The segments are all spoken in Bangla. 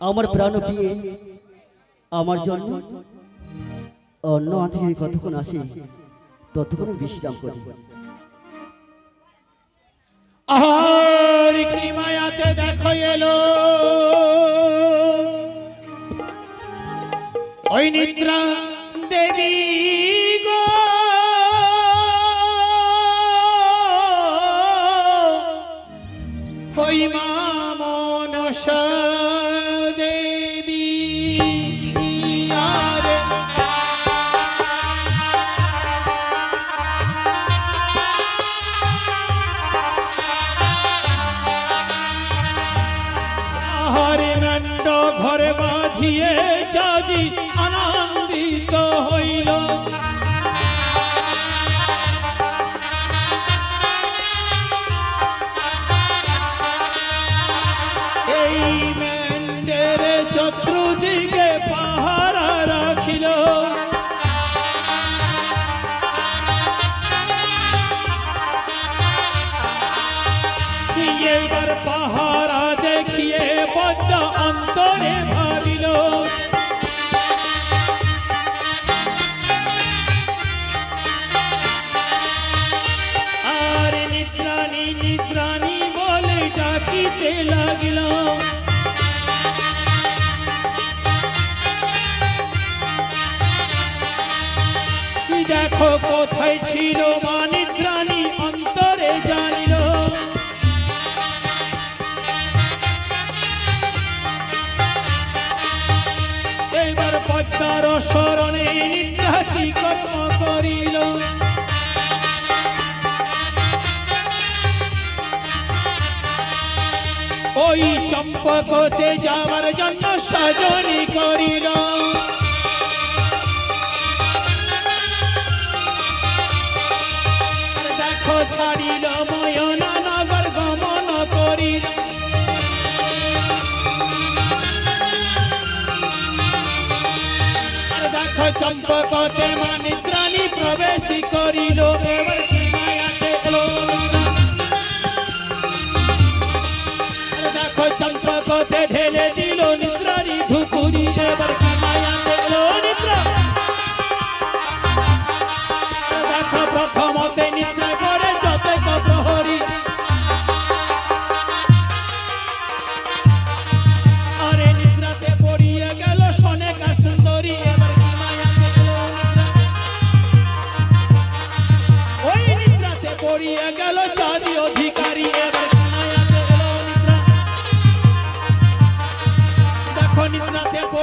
আমার প্রাণ প্রিয়ে আমার জন্য অন্য আত্মীয় কতক্ষণ আসে ততক্ষণ বিশ্রাম করি। আর কি মায়াতে দেখো এলো ওই নিদ্রা ঘরে বাঁধিয়ে চাঁদি আনন্দিত হইল। ডাকিতে লাগিল। দেখো, কোথায় ছিল মা নিদ্রানি অন্তরে জানিল। এইবার পদ্মার স্মরণে নিদ্রাতি কর্ম করিল। চম্পকতে যাওয়ার জন্য সাজনি করিল। দেখো ছাড়িল ময়না নগর গমন করিল। দেখো চম্পকতে মানিদ্রাণী প্রবেশ করিল। এবার ঢেলে দিল নিদ্রারি ধুকুরি এবার কি মায়াতে এলো নিদ্রা। দেখো প্রথমতে নিদ্রা করে যত প্রহরী। গেল মায়া দেখল চাঁদি অধিকারী, এবার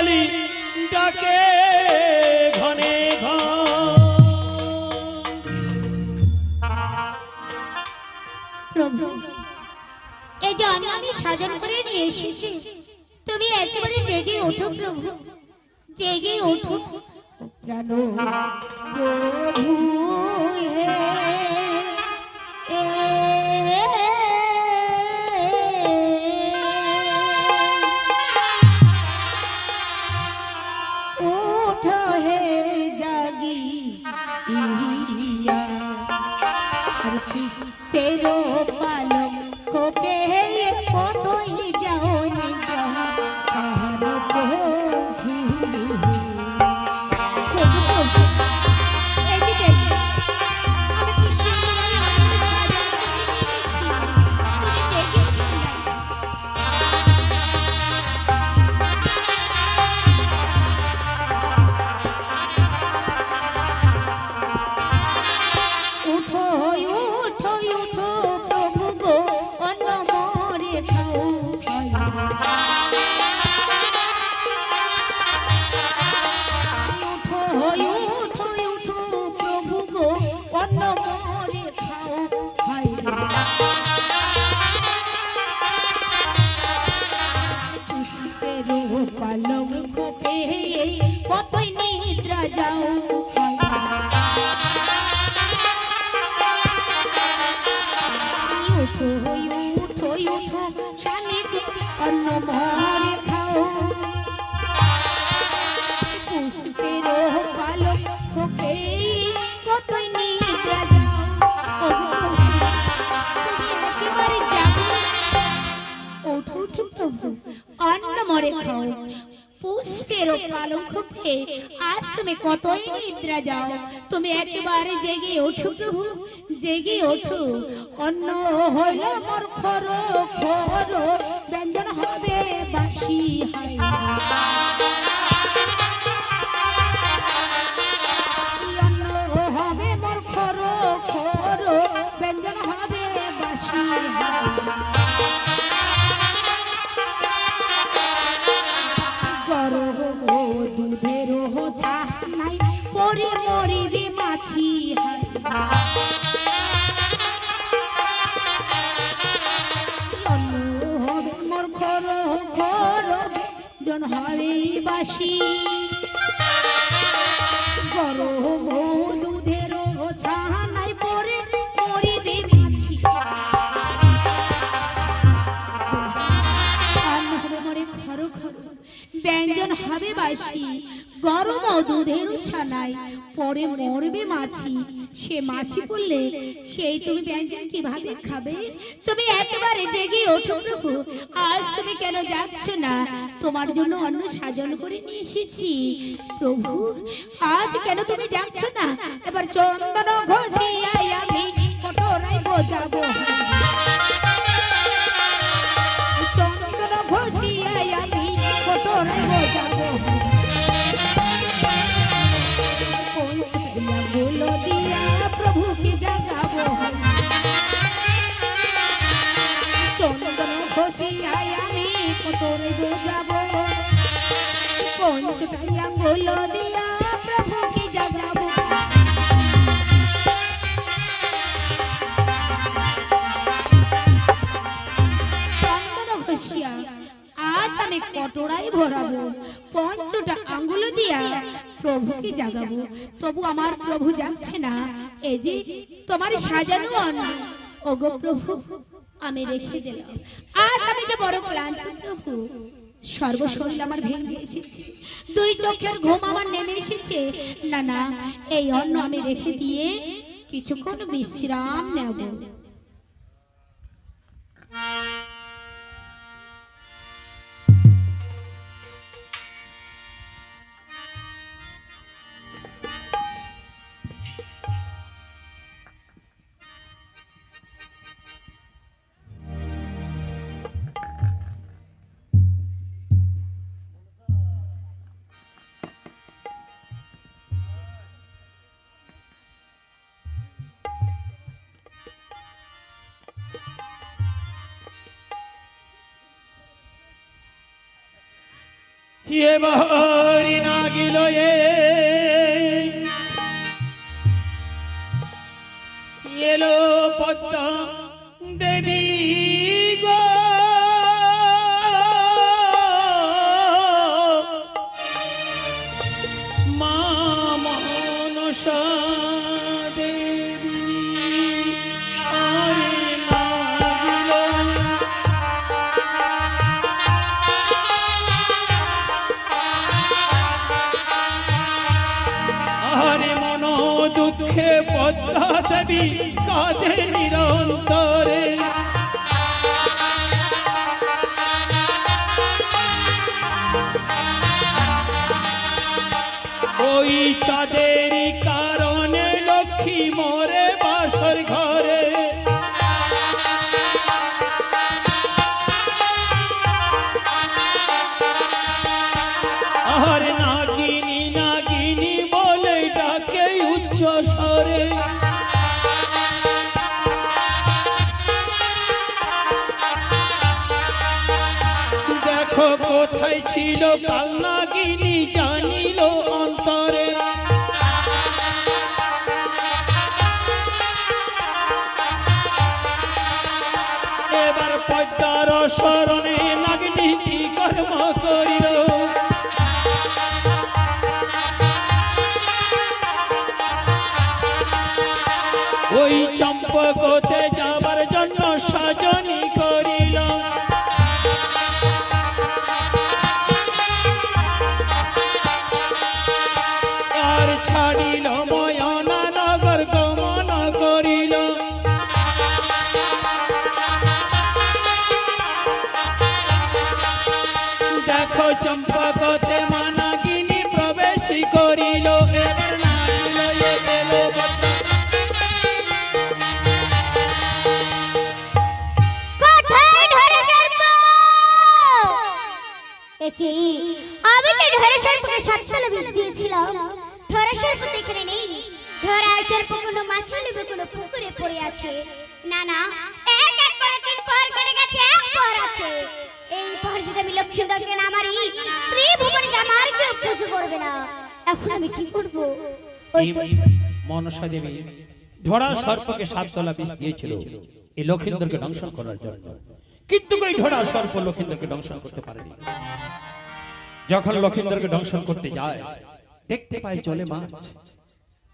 বলে ডাকে ঘনে প্রভু এই যে অন্ন আমি সাজন করে নিয়ে এসেছি। তুমি একেবারে জেগে ওঠো প্রভু। জেগে ওঠো। প্রাণ প্রভু হে পুষ্পের পালঙ্ক খোপে আজ তুমি কতই নিদ্রা যাও? তুমি একেবারে জেগে ওঠো প্রভু, জেগে ওঠো। অন্য হইল মোর খর খর, ব্যঞ্জন হবে বাসি হায়। বাসি গরম দুধের ছানাই পরে মরিবে মাছি। মরে খর খর ব্যঞ্জন হবে বাসি গরম দুধের ছানায় পরে মরবে মাছি। সে মাছি পড়লে সেই তুমি ব্যঞ্জন কীভাবে খাবে? তুমি একেবারে জেগে ওঠো প্রভু। আজ তুমি কেন যাচ্ছ না? তোমার জন্য অন্য সাজন করে নিয়ে এসেছি। প্রভু, আজ কেন তুমি যাচ্ছ না? এবার চন্দন ঘষিয়াই আমি কটোরাই বোঝাবো। চন্দন ঘষিয়া আজ আমি কটোরাই ভরাবো, পঞ্চটা আঙ্গুল দিয়া প্রভুকে জাগাবো। তবু আমার প্রভু যাচ্ছে না, এই যে তোমার সাজানো অন্ন। ওগো প্রভু, আমি রেখে দিলাম। আজ আমি যে বড় ক্লান্ত প্রভু সর্বশরীর আমার ভেঙে এসেছে। দুই চোখের ঘুম আমার নেমে এসেছে। না না এই অন্ন আমি রেখে দিয়ে কিছুক্ষণ বিশ্রাম নেব। এ বহরি নাগিল এ পদ্মা কাঁধে নিরন্তরে কোথায় ছিল কাল নাগিনী জানিল অন্তরে। এবার পদ্মার স্মরণে নাগিনী কি কর্ম করিল? ওই চম্পকতে মাছে নেবে কোনো পুকুরে পড়ে আছে। না না এক এক করে তিন পর কেটে গেছে এক পর আছে। এই পর যদি আমি লক্ষ্মী দরকে না মারি ত্রিভুবনে আমার কেউ পুজো করবে না। এখন আমি কি করব? ওই মনসা দেবী ধরা সর্পকে সাত তলা বিষ দিয়েছিল। এই লক্ষিন্দরকে দংশন করার জন্য। কিন্তু ওই ধরা সর্প লক্ষিন্দরকে দংশন করতে পারেনি। যখন লক্ষিন্দরকে দংশন করতে যায় দেখতে পায় জলে মাছ।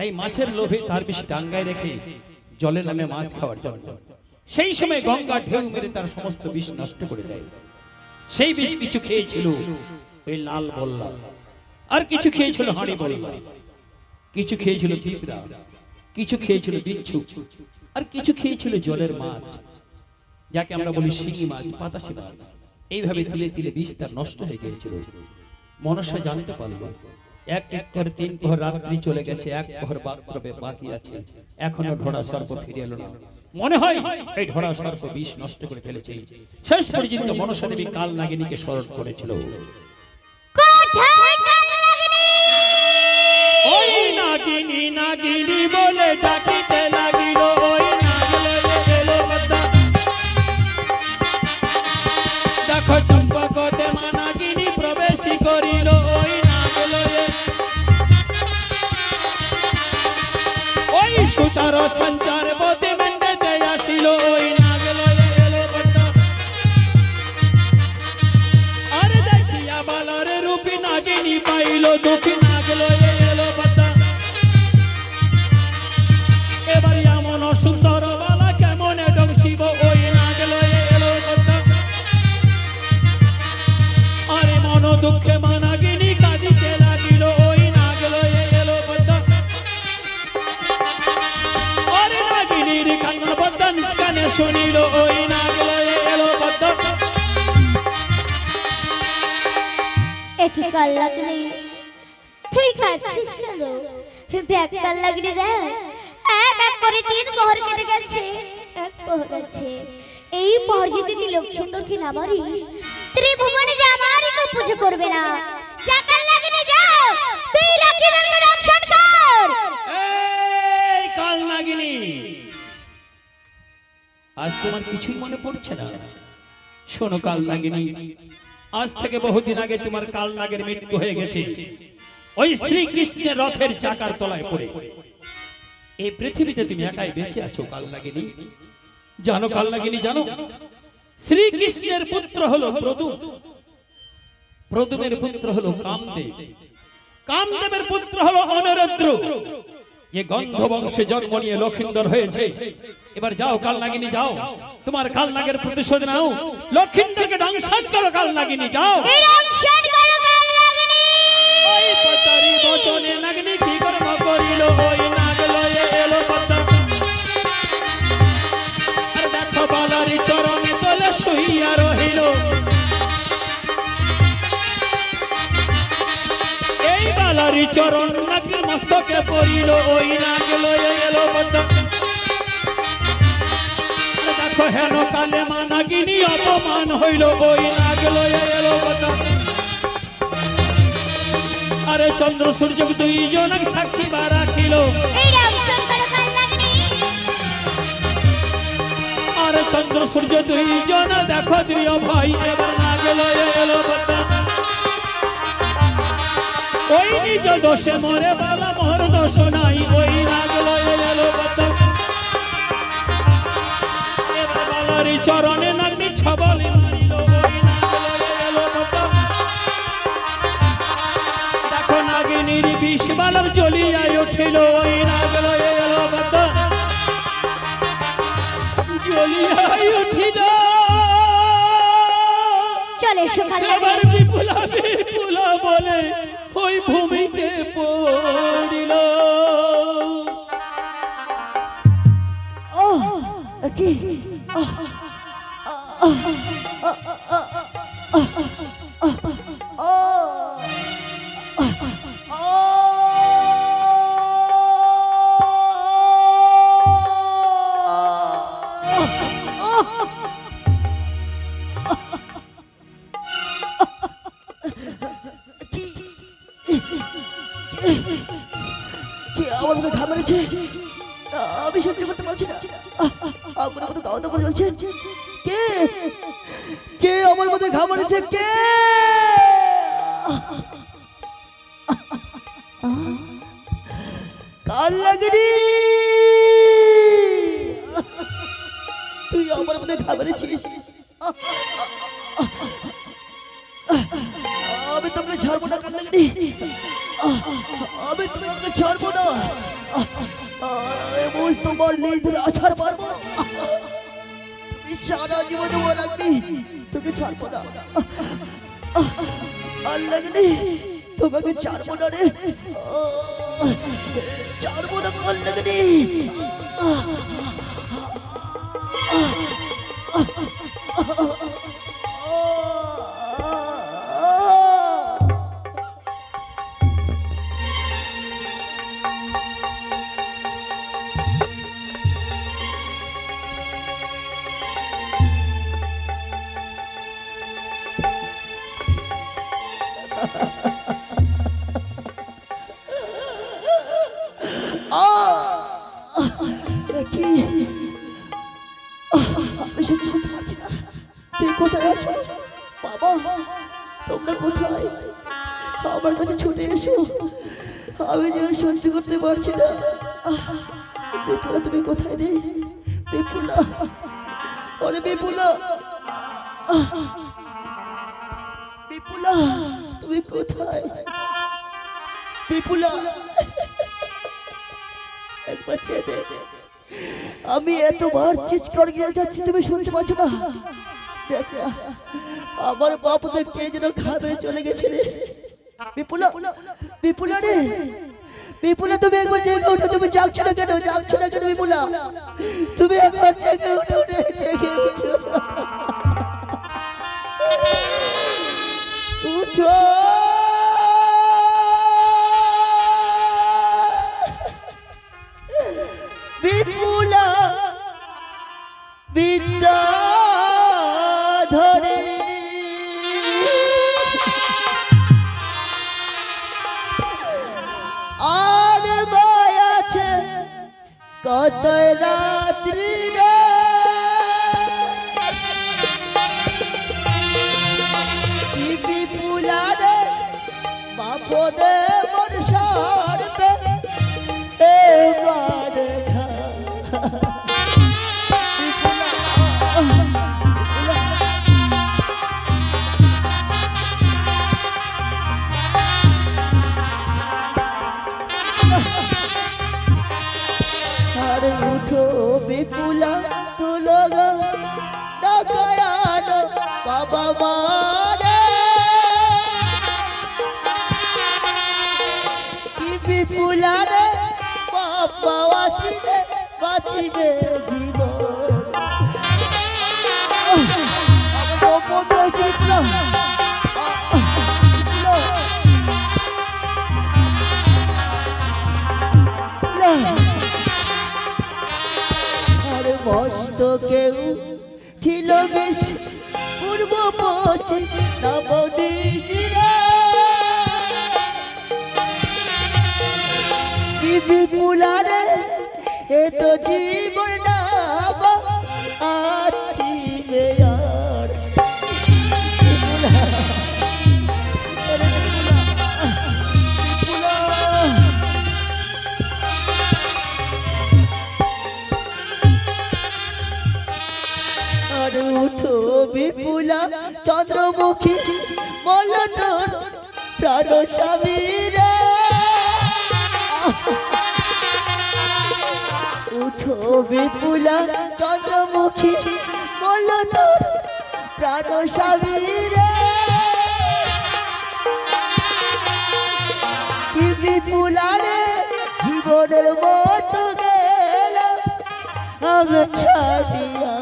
তাই মাছের লোভে তার বেশি ডাঙ্গায় রেখে জলে নামে মাছ খাওয়ার জন্য। সেই সময় গঙ্গা ঢেউ মেরে তার সমস্ত বিষ নষ্ট করে দেয়। সেই বিষ কিছু খেয়েছিল ওই লাল বল্লা। আর কিছু খেয়েছিল হাঁড়ি বল্লা। কিছু খেয়েছিল পিঁপড়া। কিছু খেয়েছিল বিচ্ছু। আর কিছু খেয়েছিল জলের মাছ। যাকে আমরা বলি শিঙি মাছ পাতাসি মাছ। এইভাবে তিলে তিলে বিষ তার নষ্ট হয়ে গিয়েছিল। মনসা জানতে পারল এক এক করে তিন পর রাত্রি চলে গেছে এক পর বাক্রবে বাকি আছে। এখনও ঢোড়া সর্প ফিরে এলো না। মনে হয় এই ঢোড়া সর্প বিষ নষ্ট করে ফেলেছে। শেষ পর্যন্ত মনসা দেবী কাল নাগিনীকে স্মরণ করেছিল। কোথায় কাল লাগনি ওই নাগিনী নাগিনী বলে ডাকিতে সুতার সঞ্চার দেখ কাল লাগনি দেখ এক এক করে তিন পহর কেটে গেছে। এক পহর আছে। এই পহর যদি তুই লক্ষ্মীন্দরকে না মারিস? ত্রিভুবনে যে আমারই কেউ পুজো করবে না। যা কাল লাগনি যা। তুই লক্ষ্মীন্দরকে রক্ষণ কর। এই কাল নাগিনী। আজ তোমার কিছুই মনে পড়ছে না। শোনো কাল নাগিনী। আজ থেকে বহুদিন আগে তোমার কাল নাগের মৃত্যু হয়ে গেছে। ওই শ্রীকৃষ্ণের রথের চাকার তলায় পড়ে। এই পৃথিবীতে তুমি একাই বেঁচে আছো, কাল নাগিনী। জানো, কাল নাগিনী, জানো? শ্রীকৃষ্ণের পুত্র হলো প্রদুম। প্রদুমের পুত্র হলো কামদেব। কামদেবের পুত্র হলো অনরদ্র। এ গন্ধ বংশে জন্ম নিয়ে লক্ষিন্দর হয়েছে। এবার যাও, কাল নাগিনী, যাও। তোমার কাল নাগের প্রতিশোধ নাও। লক্ষিন্দরকে দংশন করো, কাল নাগিনী, যাও। বালারি চরণ নাগের মস্তকে পড়িল ওই নাগ লয়ে এলো দেখো হেন কালে অপমান হইল ওই নাগ লয়ে এলো আরে চন্দ্র সূর্য দুইজন সাক্ষী বা রাখিল। আরে চন্দ্র সূর্য দুইজন দেখো দুই ভাই এবার না গেল এলো বাতা ওই নিজ দোষে মরে বাবা মোর দোষ নাই ওই রাগ লয়ে গেল চরণে নাগনি ছবলে মারিল ওই রাগ লয়ে গেল দেখো নাগিনীর বিষ বালার জ্বলিয়া উঠিল ওই রাগ লয়ে গেল জ্বলিয়া উঠিল। চলে সকালে এবার বিপুলা বলে ভূমিতে পড়িল কি কি কাল লাগেনি। তুই আমার মধ্যে ঘাম মেরেছিস আমি তোকে ছাড়বো না, কাল লাগেনি। আমি তোমাকে ছাড়বো না। এবং তোমার লেজ ধরে আছাড় পারব তুমি সারা জীবন তোমার রাখবি। তোকে ছাড়বো না। আর লাগনি। তোমাকে ছাড়বো না রে। ছাড়বো না কাল পারছি না। বিপুলা তুমি কোথায় রে? বিপুলা ওরে বিপুলা বিপুলা তুমি কোথায়? বিপুলা একবার চেয়ে দে। আমি এতবার চিৎকার গিয়ে যাচ্ছি, তুমি শুনতে পাচ্ছ না? দেখ না, আমার বাপ দেখতে যেন খাবে চলে গেছে রে। বিপুলা বিপুলা রে বিপুলা, তুমি একবার জেগে উঠো তুমি যাচ্ছ না কেন? যাচ্ছ না কেন বিপুলা? তুমি একবার জেগে উঠো জেগে উঠো কত রাত্রি রে কি বিপুলা রে বাবা আসিলে বাঁচিবে জীবন। মস্ত কেউ ছিল বেশ পূর্ব পশ্চিম নবদেশিরা বিপুলারে এ তো জীবন আছি আর। বিপুলা চন্দ্রমুখী তোর প্রাণ স্বামীরা। ওঠো বিপুলা চন্দ্রমুখী বলল তোর প্রাণ সাবিরে। বিপুলা রে জীবনের মত গেল আমি ছাড়িয়া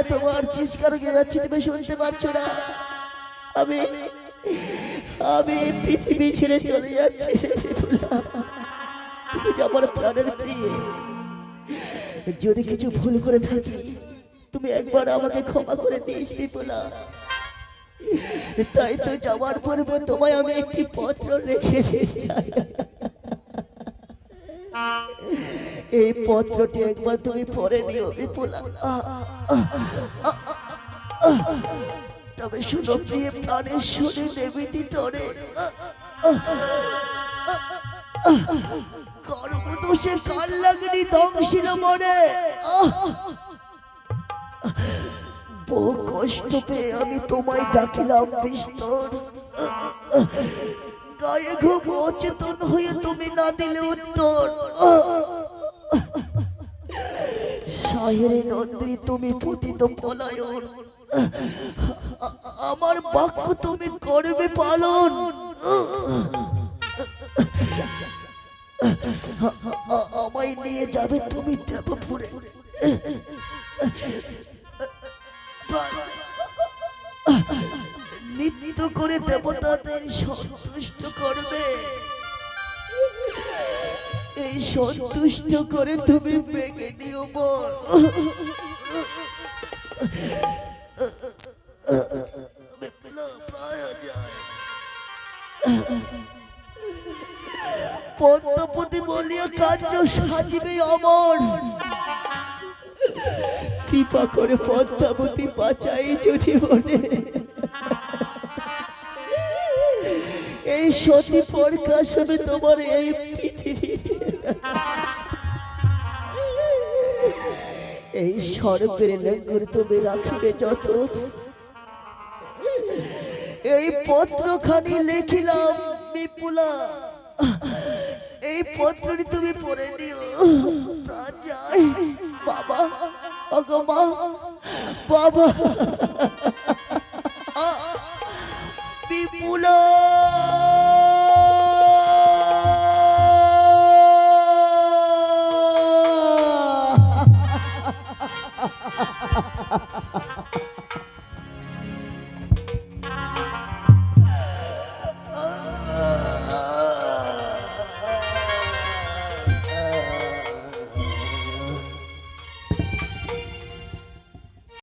এতবার চিৎকার করে যাচ্ছি, তুমি শুনতে পাচ্ছ না আমি আমি পৃথিবী ছেড়ে চলে যাচ্ছি। তুমি যে আমার প্রাণের প্রিয়, যদি কিছু ভুল করে থাকি, তুমি একবার আমাকে ক্ষমা করে দিস বিপুলা তাই তো যাওয়ার পূর্বে তোমায় আমি একটি পত্র লিখে দিতে চাই। এই পত্রটি একবার তুমি পড়ে নিও, বিপুলা। তবে শুনো, প্রিয় প্রাণের শুনে নেবিতি তরে কর্মদোষে কাল লাগনি ধ্বংসিল মনে! বহু কষ্ট পেয়ে আমি তোমায় ডাকিলাম, বিস্তর। গায়ে ঘুম অচেতন হয়ে তুমি না দিলে উত্তর। শাহেরে নন্দিনী, তুমি পতিত পলায়ন। আমার বাক্য তুমি করবে পালন। আমায় নিয়ে যাবে তুমি দেবপুরে। নৃত্য করে দেবতাদের সন্তুষ্ট করবে। এই সন্তুষ্ট করে তুমি মেঘে নিও বল পদ্মপতি বলিয়া কার্য সাজিবে অমর কৃপা করে পদ্মাবতী বাঁচাই যদি মনে এই সতী প্রকাশ হবে তোমার এই পৃথিবীতে এই সর্পের লেঙ্গুর তুমি রাখিবে যত। এই পত্রখানি লিখিলাম বিপুলা। এই পত্রটি তুমি পড়ে নিও। যায়। বাবা মা, বাবা। বিপুলা।